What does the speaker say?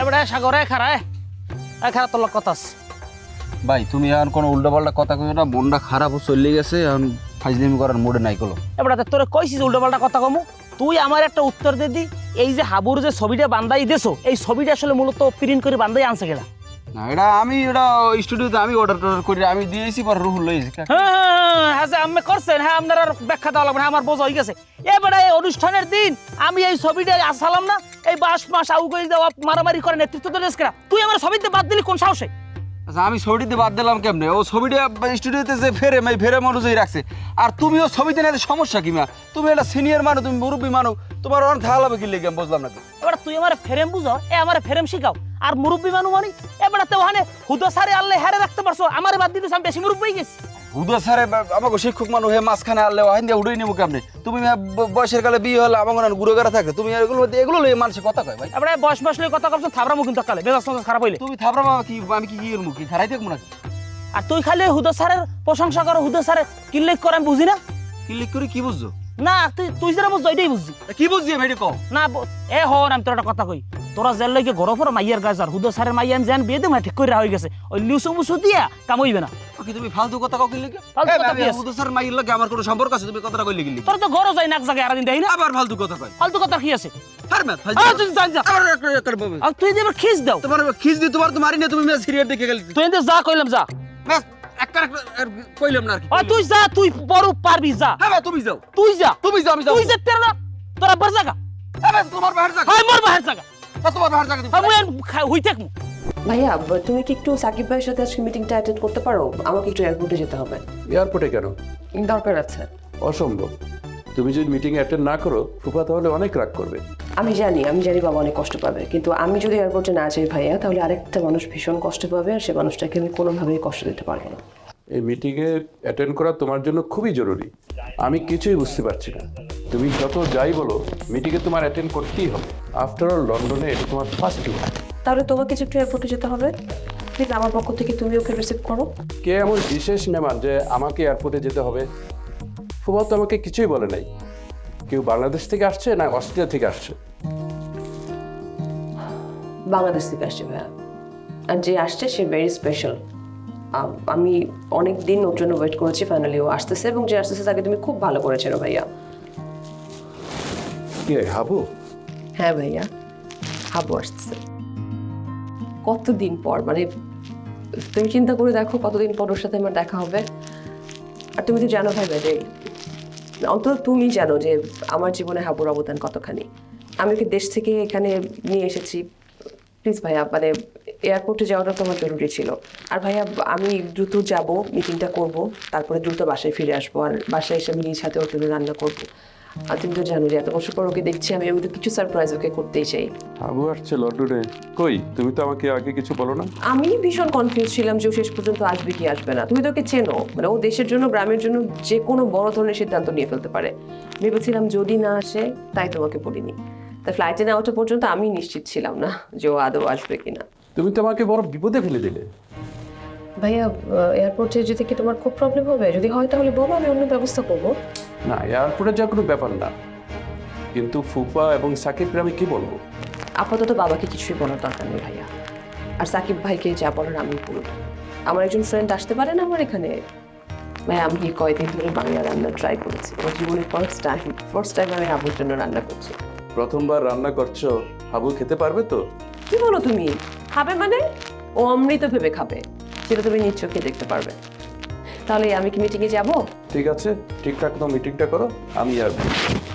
এবারে সাগরে খারায় এ খারা তোর কথা আছে। ভাই তুমি এখন কোনো উল্টোপাল্টা কথা কইও না মনটা খারাপ চলে গেছে এখন ফাইজলিমি করার মুডে নাই কলো এবারে তোরে কইছিস উল্টো পাল্টা কথা কমু। তুই আমার একটা উত্তর দে দি এই যে হাবুর যে ছবিটা বান্দাই দেছো এই ছবিটা আসলে মূলত প্রিন্ট করে বান্দাই আনছে গেলা না এটা আমি এটা স্টুডিওতে আমি অর্ডার টর্ডার করে আমি দিয়েছি পর রুহুল লইছি হ্যাঁ হ্যাঁ হ্যাঁ আমি করছেন হ্যাঁ আপনার আর ব্যাখ্যা দেওয়া লাগবে না, আমার বোঝা হয়ে গেছে। এবারে এই অনুষ্ঠানের দিন আমি এই ছবিটা আসালাম না এই বাস মাস আউ করে দেওয়া মারামারি করে নেতৃত্ব দিলে তুই আমার ছবিতে বাদ দিলি কোন সাহসে? আচ্ছা আমি ছবিটিতে বাদ দিলাম কেমনে? ও ছবিটা স্টুডিওতে যে ফেরে এই ফেরে অনুযায়ী রাখছে। আর তুমিও ছবিতে সমস্যা কি মা? তুমি একটা সিনিয়র মানুষ তুমি মুরব্বী মানুষ তোমার অনেক থাকা লাগবে কি লেগে বুঝলাম না এবার তুই আমার ফেরেম বুঝো এ আমার ফেরেম শিখাও। আর মুরব্বী মানুষ মানি এবার তো ওখানে হুদো সারে আল্লাহ হারে রাখতে পারছ আমার বাদ দিতে আমি বেশি মুরব্বী গেছি। হুদা স্যারে আমাকে শিক্ষক মানুষ হে মাঝখানে আনলে ওহান দিয়ে উড়ে নিবো কেমনে? তুমি বয়সের কালে বিয়ে হলে গাড়া থাকে তুমি এগুলো এগুলো মানুষের কথা কয় ভাই? এবারে বয়স বয়স লই কথা কবছো থাবরা মুখ কিন্তু কালে বেজাস খারাপ হইলে। তুমি বাবা কি আমি কি কি করব কি খারাই থাকব নাকি? আর তুই খালি হুদো স্যারের প্রশংসা করো হুদো স্যারের কিল্লেক করে আমি বুঝি না? কি লিখ করে কি বুঝছ? না তুই তুই যেটা বুঝছ এটাই বুঝছি। কি বুঝছি এটা কও। না এ হন আমি তোর একটা কথা কই। তোরা জেল লাগে গরো পর মাইয়ার গাছ আর হুদো স্যারের মাইয়া আমি জান বিয়ে দেবো ঠিক করে হয়ে গেছে। ওই লিউসু মুসু দিয়া কাম হইবে না। কি তুমি ফালতু কথা কও কি লিখে ফালতু কথা কি আছে? হুদা স্যার মাইল লাগে আমার কোনো সম্পর্ক আছে তুমি কথাটা কইলে কি তোর তো নাক জায়গায় আরাদিন দেয় না। আবার ফালতু কথা কয়। ফালতু কথা কি আছে? হার মা ফালতু তুই যা যা। আবার একটা- একটা বলবে। আর তুই যে খিস দাও। তোমার খিস দি তোমার তো মারি না তুমি মেয়ে সিরিয়াল দেখে গেলে। তুই যা কইলাম যা। ব্যাস একটা একটা আর কইলাম না আর তুই যা তুই বড় পারবি যা। হ্যাঁ তুমি যাও। তুই যা। তুমি যাও আমি যাও। তুই যেতে না তোরা বার জায়গা হ্যাঁ তোমার বাহির জায়গা হয় মোর বাহির জায়গা তোমার জায়গা তুমি আমি হই থাকমু ভাইয়া তুমি কি একটু সাকিব ভাইয়ের সাথে আজকে মিটিংটা অ্যাটেন্ড করতে পারো? আমাকে একটু এয়ারপোর্টে যেতে হবে। এয়ারপোর্টে কেন? দরকার আছে। অসম্ভব। তুমি যদি মিটিং অ্যাটেন্ড না করো ফুফা তাহলে অনেক রাগ করবে। আমি জানি আমি জানি বাবা অনেক কষ্ট পাবে। কিন্তু আমি যদি এয়ারপোর্টে না যাই ভাইয়া তাহলে আরেকটা মানুষ ভীষণ কষ্ট পাবে আর সে মানুষটাকে আমি কোনোভাবেই কষ্ট দিতে পারব না। এই মিটিংয়ে অ্যাটেন্ড করা তোমার জন্য খুবই জরুরি। আমি কিছুই বুঝতে পারছি না। তুমি যত যাই বলো মিটিংয়ে তোমার অ্যাটেন্ড করতেই হবে। আফটার অল লন্ডনে এটা তোমার ফার্স্ট ট্যুর তাহলে তোমাকে যে একটু এয়ারপোর্টে যেতে হবে প্লিজ আমার পক্ষ থেকে তুমি ওকে রিসিভ করো। কে এমন বিশেষ নেমান যে আমাকে এয়ারপোর্টে যেতে হবে? ফুফা তো আমাকে কিছুই বলে নাই। কেউ বাংলাদেশ থেকে আসছে না অস্ট্রেলিয়া থেকে আসছে? বাংলাদেশ থেকে আসছে ভাইয়া। আর যে আসছে সে ভেরি স্পেশাল আমি অনেক দিন ওর জন্য ওয়েট করেছি ফাইনালি ও আসতেছে এবং যে আসতেছে তাকে তুমি খুব ভালো করেছ ভাইয়া। কি হাবু? হ্যাঁ ভাইয়া হাবু আসতেছে। কতদিন পর মানে তুমি চিন্তা করে দেখো কতদিন পর ওর সাথে আমার দেখা হবে। আর তুমি তো জানো ভাই যে অন্তত তুমি জানো যে আমার জীবনে হাবুর অবদান কতখানি। আমি ওকে দেশ থেকে এখানে নিয়ে এসেছি? প্লিজ ভাইয়া মানে এয়ারপোর্টে যাওয়াটা তোমার জরুরি ছিল। আর ভাইয়া, আমি দ্রুত যাব মিটিংটা করব, তারপরে দ্রুত বাসায় ফিরে আসব, আর বাসায় এসে আমি নিজ হাতে ওর জন্য রান্না করব। আর তুমি তো জানো যে এত বছর পর ওকে দেখছি আমি ওকে কিছু সারপ্রাইজ ওকে করতেই চাই। হাবু আসছে লন্ডনে কই তুমি তো আমাকে আগে কিছু বলো না? আমি ভীষণ কনফিউজ ছিলাম যে ও শেষ পর্যন্ত আসবে কি আসবে না। তুমি তো ওকে চেনো মানে ও দেশের জন্য গ্রামের জন্য যে কোনো বড় ধরনের সিদ্ধান্ত নিয়ে ফেলতে পারে। ভেবেছিলাম যদি না আসে তাই তোমাকে বলিনি। তা ফ্লাইটে না ওঠা পর্যন্ত আমি নিশ্চিত ছিলাম না যে ও আদৌ আসবে কিনা তুমি তো আমাকে বড় বিপদে ফেলে দিলে। ভাইয়া এয়ারপোর্টে যেতে কি তোমার খুব প্রবলেম হবে? যদি হয় তাহলে বলো আমি অন্য ব্যবস্থা করব। না এয়ারপোর্টে যাওয়ার কোনো ব্যাপার না। কিন্তু ফুফা এবং সাকিবকে আমি কি বলব? আপাতত বাবাকে কিছুই বলার দরকার নেই ভাইয়া। আর সাকিব ভাইকে যা বলার আমি বলব। আমার একজন ফ্রেন্ড আসতে পারে না আমার এখানে? ভাই আমি কয়েকদিন ধরে বাংলা রান্না ট্রাই করেছি। আমার জীবনের ফার্স্ট টাইম ফার্স্ট টাইম আমি আবুর জন্য রান্না করছি। প্রথমবার রান্না করছ হাবু খেতে পারবে তো? কি বলো তুমি? খাবে মানে? ও অমৃত ভেবে খাবে। সেটা তুমি নিজ চোখে দেখতে পারবে। তাহলে আমি কি মিটিংয়ে যাব? ঠিক আছে ঠিকঠাক তো মিটিংটা করো আমি আর